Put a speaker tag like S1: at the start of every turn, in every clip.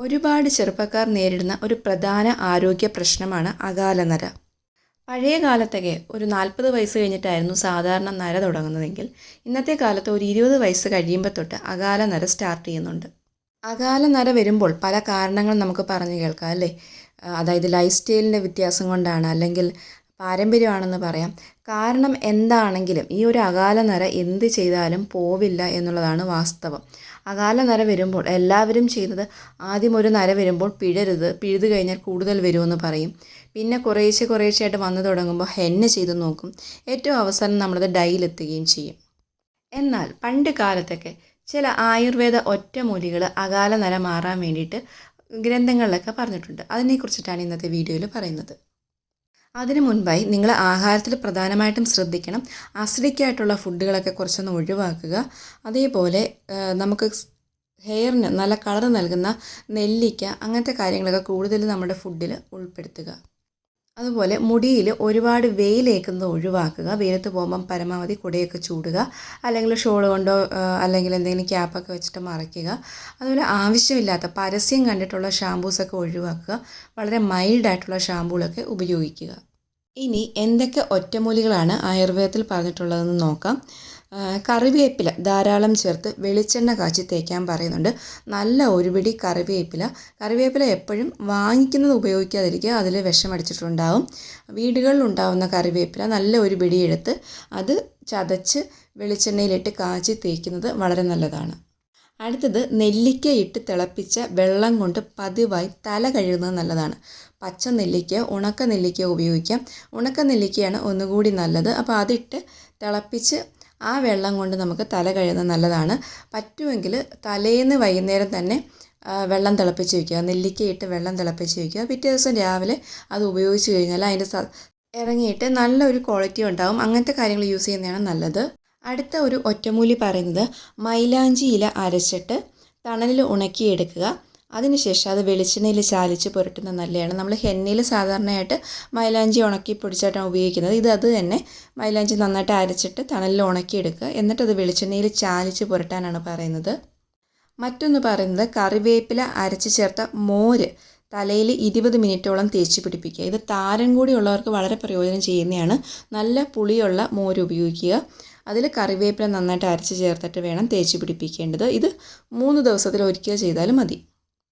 S1: ഒരുപാട് ചെറുപ്പക്കാർ നേരിടുന്ന ഒരു പ്രധാന ആരോഗ്യ പ്രശ്നമാണ് അകാലനര പഴയ കാലത്തൊക്കെ ഒരു നാൽപ്പത് വയസ്സ് കഴിഞ്ഞിട്ടായിരുന്നു സാധാരണ നര തുടങ്ങുന്നതെങ്കിൽ ഇന്നത്തെ കാലത്ത് ഒരു ഇരുപത് വയസ്സ് കഴിയുമ്പോൾ തൊട്ട് അകാല നര സ്റ്റാർട്ട് ചെയ്യുന്നുണ്ട്. അകാല നര വരുമ്പോൾ പല കാരണങ്ങൾ നമുക്ക് പറഞ്ഞു കേൾക്കാം അല്ലേ? അതായത് ലൈഫ് സ്റ്റൈലിന്റെ വ്യത്യാസം കൊണ്ടാണ് അല്ലെങ്കിൽ പാരമ്പര്യമാണെന്ന് പറയാം. കാരണം എന്താണെങ്കിലും ഈ ഒരു അകാല അകാലനര എന്ത് ചെയ്താലും പോവില്ല എന്നുള്ളതാണ് വാസ്തവം. അകാല അകാലനര വരുമ്പോൾ എല്ലാവരും ചെയ്യുന്നത് ആദ്യം ഒരു നര വരുമ്പോൾ പിഴരുത് പിഴുതു കഴിഞ്ഞാൽ കൂടുതൽ വരുമെന്ന് പറയും. പിന്നെ കുറേശ്ശെ ആയിട്ട് വന്നു തുടങ്ങുമ്പോൾ ഹെന്ന ചെയ്ത് നോക്കും. ഏറ്റവും അവസാനം നമ്മളത് ഡൈയിലെത്തുകയും ചെയ്യും. എന്നാൽ പണ്ട് കാലത്തൊക്കെ ചില ആയുർവേദ ഒറ്റമൂലികൾ അകാല അകാലനര മാറാൻ വേണ്ടിയിട്ട് ഗ്രന്ഥങ്ങളിലൊക്കെ പറഞ്ഞിട്ടുണ്ട്. അതിനെക്കുറിച്ചിട്ടാണ് ഇന്നത്തെ വീഡിയോയിൽ പറയുന്നത്. അതിനു മുൻപായി നിങ്ങൾ ആഹാരത്തിൽ പ്രധാനമായിട്ടും ശ്രദ്ധിക്കണം. അസിഡിക്കായിട്ടുള്ള ഫുഡുകളൊക്കെ കുറച്ചൊന്ന് ഒഴിവാക്കുക. അതേപോലെ നമുക്ക് ഹെയറിന് നല്ല കളർ നൽകുന്ന നെല്ലിക്ക അങ്ങനത്തെ കാര്യങ്ങളൊക്കെ കൂടുതൽ നമ്മുടെ ഫുഡിൽ ഉൾപ്പെടുത്തുക. അതുപോലെ മുടിയിൽ ഒരുപാട് വെയിലേക്കുന്നത് ഒഴിവാക്കുക വെയിലത്ത് പോകുമ്പം പരമാവധി കുടയൊക്കെ ചൂടുക അല്ലെങ്കിൽ ഷോൾ കൊണ്ടോ അല്ലെങ്കിൽ എന്തെങ്കിലും ക്യാപ്പൊക്കെ വെച്ചിട്ട് മറയ്ക്കുക. അതുപോലെ ആവശ്യമില്ലാത്ത പരസ്യം കണ്ടിട്ടുള്ള ഷാമ്പൂസൊക്കെ ഒഴിവാക്കുക വളരെ മൈൽഡായിട്ടുള്ള ഷാമ്പൂകളൊക്കെ ഉപയോഗിക്കുക. ഇനി എന്തൊക്കെ ഒറ്റമൂലികളാണ് ആയുർവേദത്തിൽ പറഞ്ഞിട്ടുള്ളതെന്ന് നോക്കാം. കറിവേപ്പില ധാരാളം ചേർത്ത് വെളിച്ചെണ്ണ കാച്ചി തേക്കാൻ പറയുന്നുണ്ട്. നല്ല ഒരു പിടി കറിവേപ്പില. കറിവേപ്പില എപ്പോഴും വാങ്ങിക്കുന്നത് ഉപയോഗിക്കാതിരിക്കുക അതിൽ വിഷമടിച്ചിട്ടുണ്ടാവും വീടുകളിൽ ഉണ്ടാവുന്ന കറിവേപ്പില നല്ല ഒരു പിടിയെടുത്ത് അത് ചതച്ച് വെളിച്ചെണ്ണയിലിട്ട് കാച്ചി തേക്കുന്നത് വളരെ നല്ലതാണ്. അടുത്തത് നെല്ലിക്ക ഇട്ട് തിളപ്പിച്ച വെള്ളം കൊണ്ട് പതിവായി തല കഴുകുന്നത് നല്ലതാണ്. പച്ച നെല്ലിക്ക ഉണക്ക നെല്ലിക്ക ഉപയോഗിക്കാം. ഉണക്ക നെല്ലിക്കയാണ് ഒന്നുകൂടി നല്ലത്. അപ്പോൾ അതിട്ട് തിളപ്പിച്ച് ആ വെള്ളം കൊണ്ട് നമുക്ക് തല കഴുകുന്നത് നല്ലതാണ്. പറ്റുമെങ്കിൽ തലേന്ന് വൈകുന്നേരം തന്നെ വെള്ളം തിളപ്പിച്ച് വയ്ക്കുക നെല്ലിക്കയിട്ട് വെള്ളം തിളപ്പിച്ച് വയ്ക്കുക പിറ്റേ ദിവസം രാവിലെ അത് ഉപയോഗിച്ച് കഴിഞ്ഞാൽ അതിന്റെ ഇറങ്ങിയിട്ട് നല്ലൊരു ക്വാളിറ്റി ഉണ്ടാകും അങ്ങനത്തെ കാര്യങ്ങൾ യൂസ് ചെയ്യുന്നതാണ് നല്ലത്. അടുത്ത ഒരു ഒറ്റമൂലി പറയുന്നത് മൈലാഞ്ചി ഇല അരച്ചിട്ട് തണലിൽ ഉണക്കിയെടുക്കുക. അതിനുശേഷം അത് വെളിച്ചെണ്ണയിൽ ചാലിച്ച് പുരട്ടുന്നത് നല്ലതാണ്. നമ്മൾ ഹെന്നയിൽ സാധാരണയായിട്ട് മൈലാഞ്ചി ഉണക്കി പൊടിച്ചായിട്ടാണ് ഉപയോഗിക്കുന്നത്. ഇത് അത് തന്നെ മൈലാഞ്ചി നന്നായിട്ട് അരച്ചിട്ട് തണലിൽ ഉണക്കിയെടുക്കുക. അത് വെളിച്ചെണ്ണയിൽ ചാലിച്ച് പുരട്ടാനാണ് പറയുന്നത്. മറ്റൊന്ന് പറയുന്നത് കറിവേപ്പില അരച്ച് ചേർത്ത മോര് തലയിൽ ഇരുപത് മിനിറ്റോളം തേച്ച് പിടിപ്പിക്കുക. ഇത് താരൻ കൂടി ഉള്ളവർക്ക് വളരെ പ്രയോജനം ചെയ്യുന്നതാണ്. നല്ല പുളിയുള്ള മോര് ഉപയോഗിക്കുക. അതിൽ കറിവേപ്പില നന്നായിട്ട് അരച്ച് ചേർത്തിട്ട് വേണം തേച്ച് പിടിപ്പിക്കേണ്ടത്. ഇത് മൂന്ന് ദിവസത്തിൽ ഒരിക്കൽ ചെയ്താലും മതി.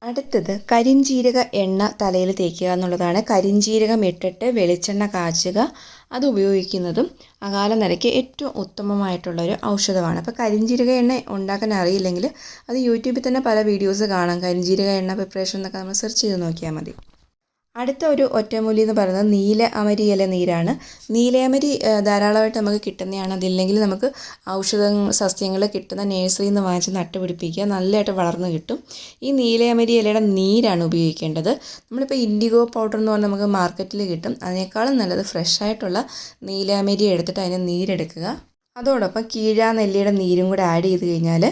S1: അടുത്തത് കരിഞ്ചീരക എണ്ണ തലയിൽ തേക്കുക എന്നുള്ളതാണ്. കരിഞ്ചീരകം ഇട്ടിട്ട് വെളിച്ചെണ്ണ കാച്ചുക. അത് ഉപയോഗിക്കുന്നതും അകാല നിരയ്ക്ക് ഏറ്റവും ഉത്തമമായിട്ടുള്ളൊരു ഔഷധമാണ്. അപ്പോൾ കരിഞ്ചീരക എണ്ണ ഉണ്ടാക്കാൻ അറിയില്ലെങ്കിൽ അത് യൂട്യൂബിൽ തന്നെ പല വീഡിയോസ് കാണാം. കരിഞ്ചീരക എണ്ണ പ്രിപ്പറേഷൻ എന്നൊക്കെ നമ്മൾ സെർച്ച് ചെയ്ത് നോക്കിയാൽ മതി. അടുത്ത ഒരു ഒറ്റമൂലി എന്ന് പറയുന്നത് നീല അമരി ഇല നീരാണ്. നീലയമരി ധാരാളമായിട്ട് നമുക്ക് കിട്ടുന്നതാണ്. അതില്ലെങ്കിൽ നമുക്ക് ഔഷധ സസ്യങ്ങൾ കിട്ടുന്ന നേഴ്സറിയിൽ നിന്ന് വാങ്ങിച്ച് നട്ടുപിടിപ്പിക്കുക നല്ലതായിട്ട് വളർന്നു കിട്ടും. ഈ നീലയമരി ഇലയുടെ നീരാണ് ഉപയോഗിക്കേണ്ടത്. നമ്മളിപ്പോൾ ഇൻഡിഗോ പൗഡർ എന്ന് പറഞ്ഞാൽ നമുക്ക് മാർക്കറ്റിൽ കിട്ടും. അതിനേക്കാളും നല്ലത് ഫ്രഷായിട്ടുള്ള നീലയമരി എടുത്തിട്ട് അതിന് നീരെടുക്കുക. അതോടൊപ്പം കീഴാ നെല്ലിയുടെ നീരും കൂടെ ആഡ് ചെയ്ത് കഴിഞ്ഞാൽ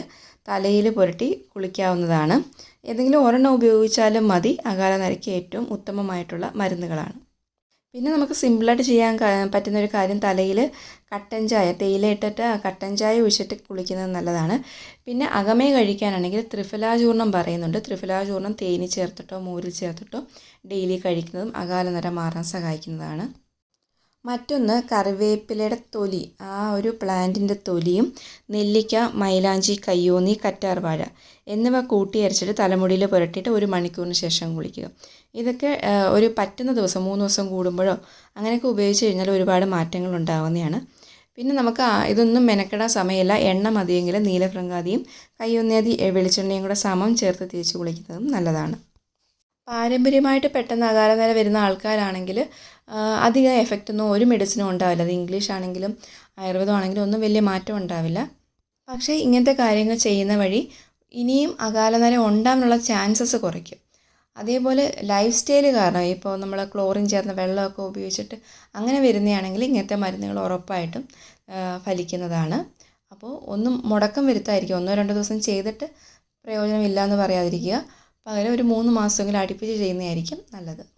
S1: തലയിൽ പുരട്ടി കുളിക്കാവുന്നതാണ്. ഏതെങ്കിലും ഒരെണ്ണം ഉപയോഗിച്ചാലും മതി. അകാല നരയ്ക്ക് ഏറ്റവും ഉത്തമമായിട്ടുള്ള മരുന്നുകളാണ്. പിന്നെ നമുക്ക് സിമ്പിളായിട്ട് ചെയ്യാൻ പറ്റുന്ന ഒരു കാര്യം തലയിൽ കട്ടൻ ചായ തേയില ഇട്ടിട്ട് കട്ടൻ ചായ ഒഴിച്ചിട്ട് കുളിക്കുന്നത് നല്ലതാണ്. പിന്നെ അകമേ കഴിക്കാനാണെങ്കിൽ ത്രിഫലാചൂർണം പറയുന്നുണ്ട്. ത്രിഫലാചൂർണം തേനി ചേർത്തിട്ടോ മോരിൽ ചേർത്തിട്ടോ ഡെയിലി കഴിക്കുന്നതും അകാല നര മാറാൻ സഹായിക്കുന്നതാണ്. മറ്റൊന്ന് കറിവേപ്പിലയുടെ തൊലി. ആ ഒരു പ്ലാന്റിന്റെ തൊലിയും നെല്ലിക്ക മൈലാഞ്ചി കയ്യോന്നി കറ്റാർവാഴ എന്നിവ കൂട്ടി അരച്ചിട്ട് തലമുടിയിൽ പുരട്ടിയിട്ട് ഒരു മണിക്കൂറിന് ശേഷം കുളിക്കുക. ഇതൊക്കെ ഒരു പറ്റുന്ന ദിവസം മൂന്ന് ദിവസം കൂടുമ്പോഴോ അങ്ങനെയൊക്കെ ഉപയോഗിച്ച് കഴിഞ്ഞാൽ ഒരുപാട് മാറ്റങ്ങൾ ഉണ്ടാകുന്നതാണ് പിന്നെ നമുക്ക് ഇതൊന്നും മെനക്കെടാൻ സമയമില്ല. എണ്ണ മതിയെങ്കിൽ നീലഭൃങ്കാതിയും കയ്യൊന്നേതി വെളിച്ചെണ്ണയും കൂടെ സമം ചേർത്ത് തേച്ച് കുളിക്കുന്നതും നല്ലതാണ്. പാരമ്പര്യമായിട്ട് പെട്ടെന്ന് അകാലനില വരുന്ന ആൾക്കാരാണെങ്കിൽ അധികം എഫക്റ്റ് ഒന്നും ഒരു മെഡിസിനും ഉണ്ടാവില്ല. അത് ഇംഗ്ലീഷ് ആണെങ്കിലും ആയുർവേദം ആണെങ്കിലും ഒന്നും വലിയ മാറ്റം ഉണ്ടാവില്ല. പക്ഷേ ഇങ്ങനത്തെ കാര്യങ്ങൾ ചെയ്യുന്ന വഴി ഇനിയും അകാലനരം ഉണ്ടാകാനുള്ള ചാൻസസ് കുറയ്ക്കും. അതേപോലെ ലൈഫ് സ്റ്റൈൽ കാരണം ഇപ്പോൾ നമ്മൾ ക്ലോറിൻ ചേർന്ന വെള്ളമൊക്കെ ഉപയോഗിച്ചിട്ട് അങ്ങനെ വരുന്നതാണെങ്കിൽ ഇങ്ങനത്തെ മരുന്നുകൾ ഉറപ്പായിട്ടും ഫലിക്കുന്നതാണ്. അപ്പോൾ ഒന്നും മുടക്കം വരുത്തായിരിക്കും ഒന്നോ രണ്ടോ ദിവസം ചെയ്തിട്ട് പ്രയോജനമില്ല എന്ന് പറയാതിരിക്കുക. പകരം ഒരു മൂന്ന് മാസമെങ്കിലും അടുപ്പിച്ച് ചെയ്യുന്നതായിരിക്കും നല്ലത്.